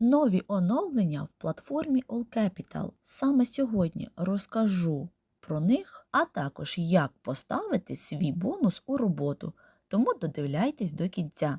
Нові оновлення в платформі All Capital. Саме сьогодні розкажу про них, а також як поставити свій бонус у роботу. Тому додивляйтесь до кінця.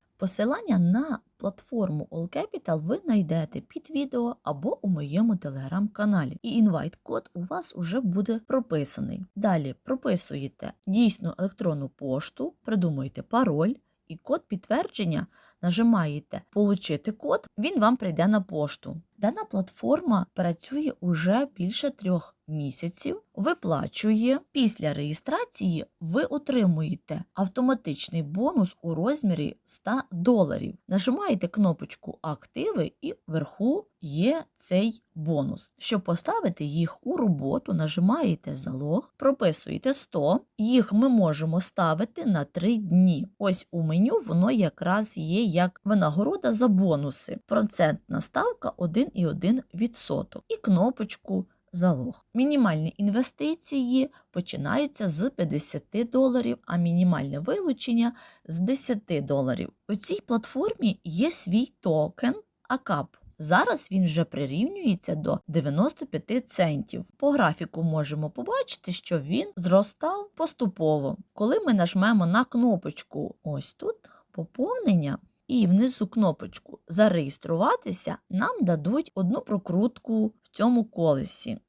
Посилання на платформу All Capital ви знайдете під відео або у моєму телеграм-каналі. І інвайт-код у вас уже буде прописаний. Далі прописуєте дійсну електронну пошту, придумуєте пароль і код підтвердження. Нажимаєте Получити код, він вам прийде на пошту. Дана платформа працює уже більше трьох місяців, виплачує. Після реєстрації ви отримуєте автоматичний бонус у розмірі 100 доларів. Нажимаєте кнопочку Активи і вверху є цей бонус. Щоб поставити їх у роботу, нажимаєте залог, прописуєте 100. Їх ми можемо ставити на 3 дні. Ось у меню воно якраз є як винагорода за бонуси. Процентна ставка 1,1% і кнопочку залог. Мінімальні інвестиції починаються з 50 доларів, а мінімальне вилучення з 10 доларів. У цій платформі є свій токен АКАП. Зараз він вже прирівнюється до 95 центів. По графіку можемо побачити, що він зростав поступово. Коли ми нажмемо на кнопочку ось тут поповнення, і внизу кнопочку Зареєструватися нам дадуть одну прокрутку в цьому колесі.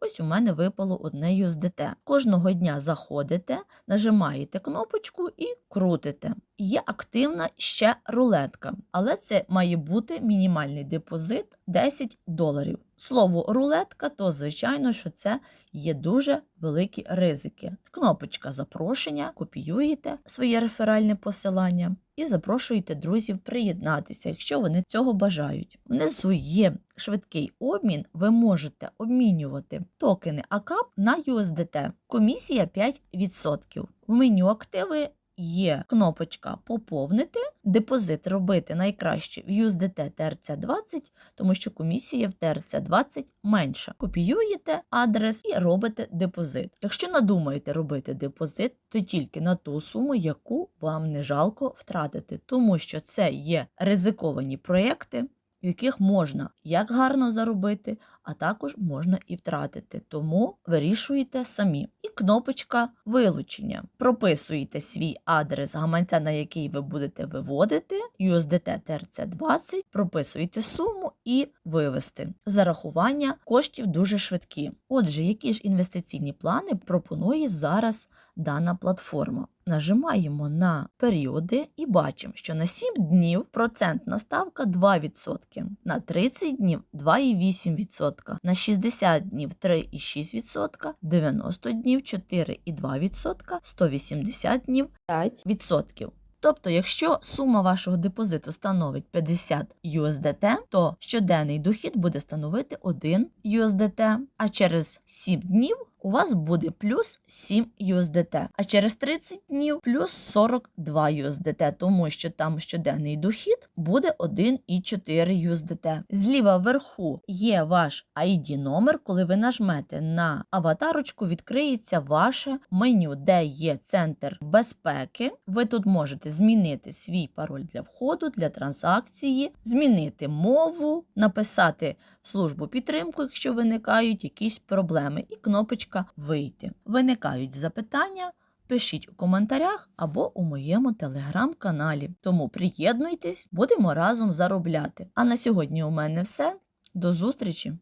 Ось у мене випало одне USDT. Кожного дня заходите, нажимаєте кнопочку і крутите. Є активна ще рулетка, але це має бути мінімальний депозит 10 доларів. Слово рулетка, то звичайно, що це є дуже великі ризики. Кнопочка запрошення, копіюєте своє реферальне посилання і запрошуєте друзів приєднатися, якщо вони цього бажають. Внизу є швидкий обмін, ви можете обмінювати токени АКАП на USDT. Комісія 5%. В меню активи є кнопочка Поповнити, депозит робити найкраще в USDT TRC20, тому що комісія в TRC20 менша. Копіюєте адрес і робите депозит. Якщо надумаєте робити депозит, то тільки на ту суму, яку вам не жалко втратити, тому що це є ризиковані проекти. В яких можна як гарно заробити, а також можна і втратити. Тому вирішуєте самі. І кнопочка вилучення. Прописуєте свій адрес гаманця, на який ви будете виводити, USDT TRC20, прописуєте суму і вивести. Зарахування коштів дуже швидкі. Отже, які ж інвестиційні плани пропонує зараз дана платформа? Нажимаємо на періоди і бачимо, що на 7 днів процентна ставка 2%, на 30 днів 2,8%, на 60 днів 3,6%, 90 днів 4,2%, 180 днів 5%. Тобто, якщо сума вашого депозиту становить 50 USDT, то щоденний дохід буде становити 1 USDT, а через 7 днів у вас буде плюс 7 USDT, а через 30 днів плюс 42 USDT, тому що там щоденний дохід буде 1,4 USDT. Зліва вверху є ваш ID номер. Коли ви нажмете на аватарочку, відкриється ваше меню, де є центр безпеки. Ви тут можете змінити свій пароль для входу, для транзакції, змінити мову, написати службу підтримку, якщо виникають якісь проблеми, і кнопочка Вийти. Виникають запитання. Пишіть у коментарях або у моєму телеграм-каналі. Тому приєднуйтесь, будемо разом заробляти. А на сьогодні у мене все. До зустрічі!